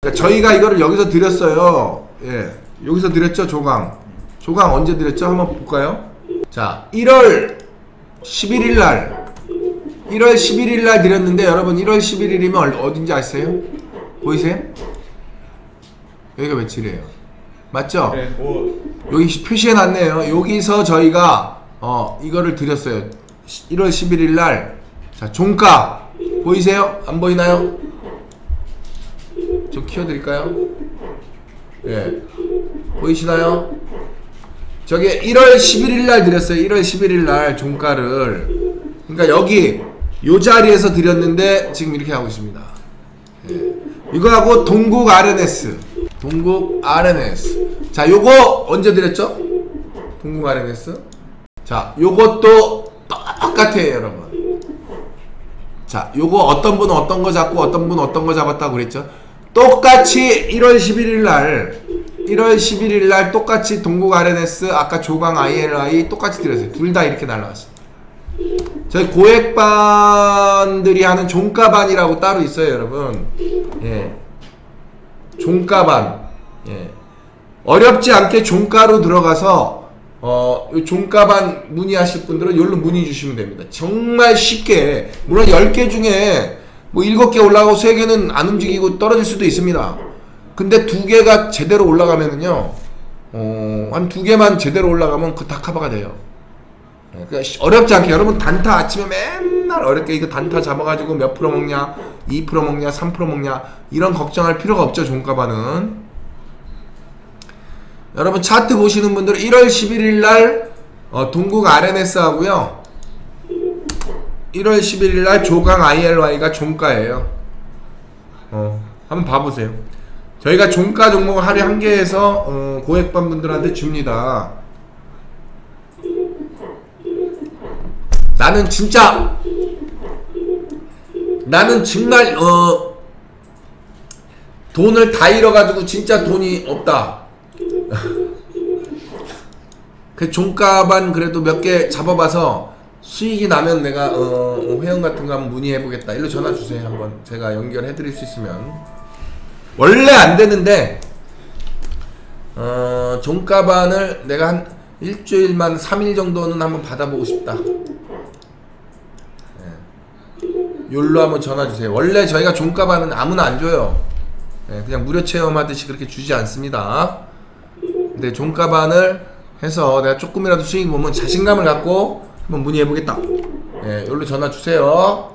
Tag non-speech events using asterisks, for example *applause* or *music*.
그러니까 저희가 이거를 여기서 드렸어요. 예. 여기서 드렸죠, 조강. 조강 언제 드렸죠? 한번 볼까요? 자, 1월 11일 날. 1월 11일 날 드렸는데 여러분 1월 11일이면 어딘지 아세요? 보이세요? 여기가 며칠이에요? 맞죠? 네, 뭐 여기 표시해 놨네요. 여기서 저희가 어 이거를 드렸어요. 1월 11일 날. 자, 종가 보이세요? 안 보이나요? 좀 키워 드릴까요? 예. 보이시나요? 저게 1월 11일 날 드렸어요. 1월 11일 날 종가를. 그러니까 여기 요 자리에서 드렸는데 지금 이렇게 하고 있습니다. 예. 이거하고 동국 RNS. 동국 RNS. 자, 요거 언제 드렸죠? 동국 RNS. 자, 요것도 똑같아요, 여러분. 자, 요거 어떤 분은 어떤 거 잡고 어떤 분은 어떤 거 잡았다고 그랬죠? 똑같이 1월 11일 날 1월 11일 날 똑같이 동국 RNS 아까 조강 ILI 똑같이 드렸어요. 둘 다 이렇게 날라왔습니다. 저희 고액반들이 하는 종가반이라고 따로 있어요, 여러분. 예. 종가반. 예. 어렵지 않게 종가로 들어가서 어, 요 종가반 문의하실 분들은 여기로 문의 주시면 됩니다. 정말 쉽게 물론 10개 중에 뭐 7개 올라가고 3개는 안 움직이고 떨어질 수도 있습니다. 근데 두 개가 제대로 올라가면은요. 어, 한 두 개만 제대로 올라가면 그 다 커버가 돼요. 예, 그러니까 시- 어렵지 않게 여러분 단타 아침에 맨날 어렵게 이거 단타 잡아가지고 몇 프로 먹냐 2% 먹냐 3% 먹냐 이런 걱정할 필요가 없죠 종가반은 여러분 차트 보시는 분들 1월 11일 날 어, 동국 RNS 하고요 1월 11일 날 조강 ILY가 종가예요. 어, 한번 봐보세요. 저희가 종가 종목을 하루에 한 개에서 어, 고액반 분들한테 줍니다. 나는 진짜 나는 정말 어 돈을 다 잃어가지고 진짜 돈이 없다. *laughs* 그 종가반 그래도 몇 개 잡아봐서 수익이 나면 내가 어 회원 같은 거 한번 문의해 보겠다. 일로 전화 주세요 한번 제가 연결해 드릴 수 있으면 원래 안 되는데 어 종가반을 내가 한 일주일만 3일 정도는 한번 받아보고 싶다. 요로 한번 전화 주세요. 원래 저희가 종가반은 아무나 안 줘요. 예, 그냥 무료 체험하듯이 그렇게 주지 않습니다. 근데 종가반을 해서 내가 조금이라도 수익 보면 자신감을 갖고 한번 문의해 보겠다. 예, 요로 전화 주세요.